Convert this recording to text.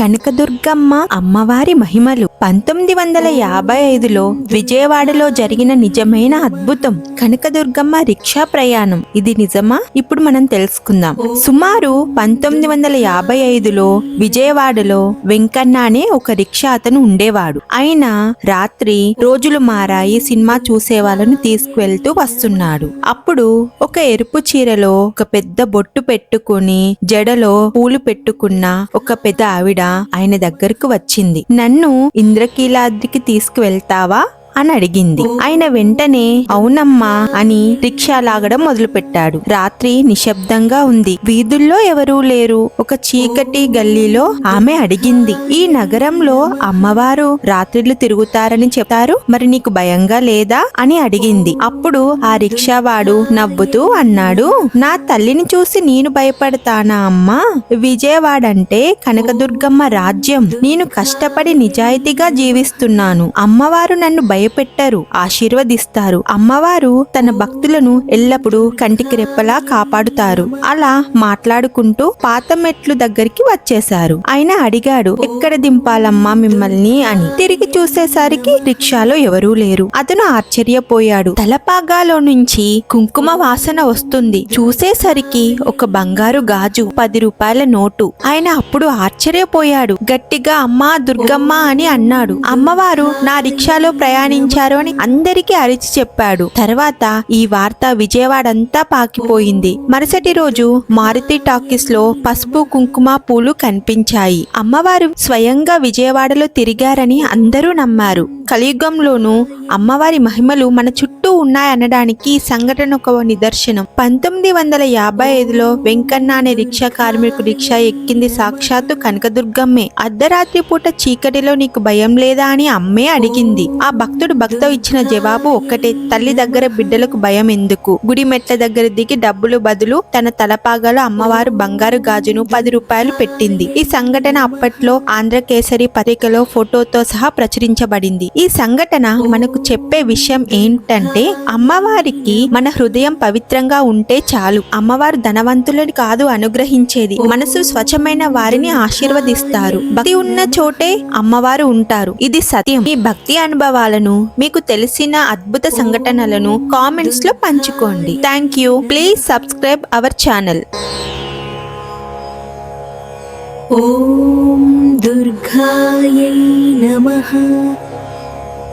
కనకదుర్గమ్మ అమ్మవారి మహిమలు. పంతొమ్మిది వందల యాభై ఐదులో విజయవాడలో జరిగిన నిజమైన అద్భుతం కనకదుర్గమ్మ రిక్షా ప్రయాణం. ఇది నిజమా? ఇప్పుడు మనం తెలుసుకుందాం. సుమారు పంతొమ్మిది వందల యాభై ఐదులో విజయవాడలో వెంకన్న అనే ఒక రిక్షా అతను ఉండేవాడు. ఆయన రాత్రి రోజులు మారాయి సినిమా చూసే వాళ్ళను తీసుకువెళ్తూ వస్తున్నాడు. అప్పుడు ఒక ఎరుపు చీరలో ఒక పెద్ద బొట్టు పెట్టుకుని జడలో పూలు పెట్టుకున్న ఒక పెద్ద ఆవిడ ఆయన దగ్గరకు వచ్చింది. నన్ను ఇంద్రకీలాద్రికి తీసుకువెళ్తావా? అని అడిగింది. ఆయన వెంటనే అవునమ్మా అని రిక్షా లాగడం మొదలుపెట్టాడు. రాత్రి నిశ్శబ్దంగా ఉంది. వీధుల్లో ఎవరూ లేరు. ఒక చీకటి గల్లీలో ఆమె అడిగింది ఈ నగరంలో అమ్మవారు రాత్రిళ్ళు తిరుగుతారని చెప్తారు? మరి నీకు భయంగా లేదా? అని అడిగింది. అప్పుడు ఆ రిక్షావాడు నవ్వుతూ అన్నాడు నా తల్లిని చూసి నేను భయపడతానా అమ్మా? విజయవాడ అంటే కనకదుర్గమ్మ రాజ్యం. నేను కష్టపడి నిజాయితీగా జీవిస్తున్నాను. అమ్మవారు నన్ను భయ భయపెట్టరు ఆశీర్వదిస్తారు. అమ్మవారు తన భక్తులను ఎల్లప్పుడూ కంటికి రెప్పలా కాపాడుతారు. అలా మాట్లాడుకుంటూ పాత మెట్లు దగ్గరికి వచ్చేశారు. ఆయన అడిగాడు ఎక్కడ దింపాలమ్మా మిమ్మల్ని? అని. తిరిగి చూసేసరికి రిక్షాలో ఎవరూ లేరు. అతను ఆశ్చర్యపోయాడు. తలపాగాలో నుంచి కుంకుమ వాసన వస్తుంది. చూసేసరికి ఒక బంగారు గాజు పది రూపాయల నోటు. ఆయన అప్పుడు ఆశ్చర్యపోయాడు. గట్టిగా అమ్మా దుర్గమ్మ అని అన్నాడు. అమ్మవారు నా రిక్షాలో మరణించారు అని అందరికీ అరిచి చెప్పాడు. తర్వాత ఈ వార్త విజయవాడంతా పాకిపోయింది. మరుసటి రోజు మారుతి టాకీస్లో పసుపు కుంకుమ పూలు కనిపించాయి. అమ్మవారు స్వయంగా విజయవాడలో తిరిగారని అందరూ నమ్మారు. కలియుగంలోనూ అమ్మవారి మహిమలు మన చుట్టూ ఉన్నాయనడానికి ఈ సంఘటన ఒక నిదర్శనం. పంతొమ్మిది వందల యాభై ఐదులో వెంకన్న అనే రిక్షా కార్మికు రిక్షా ఎక్కింది సాక్షాత్తు కనకదుర్గమ్మే. అర్ధరాత్రి పూట చీకటిలో నీకు భయం లేదా అని అమ్మే అడిగింది. ఆ భక్తుడు భక్త ఇచ్చిన జవాబు ఒక్కటే తల్లి దగ్గర బిడ్డలకు భయం ఎందుకు? గుడి మెట్ల దగ్గర దిగి డబ్బులు బదులు తన తలపాగాలో అమ్మవారు బంగారు గాజును పది రూపాయలు పెట్టింది. ఈ సంఘటన అప్పట్లో ఆంధ్రకేసరి పత్రికలో ఫోటోతో సహా ప్రచురించబడింది. ఈ సంఘటన మనకు చెప్పే విషయం ఏంటంటే అమ్మవారికి మన హృదయం పవిత్రంగా ఉంటే చాలు అమ్మవారు ధనవంతులని కాదు అనుగ్రహించేది మనసు స్వచ్ఛమైన వారిని ఆశీర్వదిస్తారు భక్తి ఉన్న చోటే అమ్మవారు ఉంటారు ఇది సత్యం ఈ భక్తి అనుభవాలను మీకు తెలిసిన అద్భుత సంఘటనలను కామెంట్స్ లో పంచుకోండి thank you please subscribe our channel ॐ दुर्गायै नमः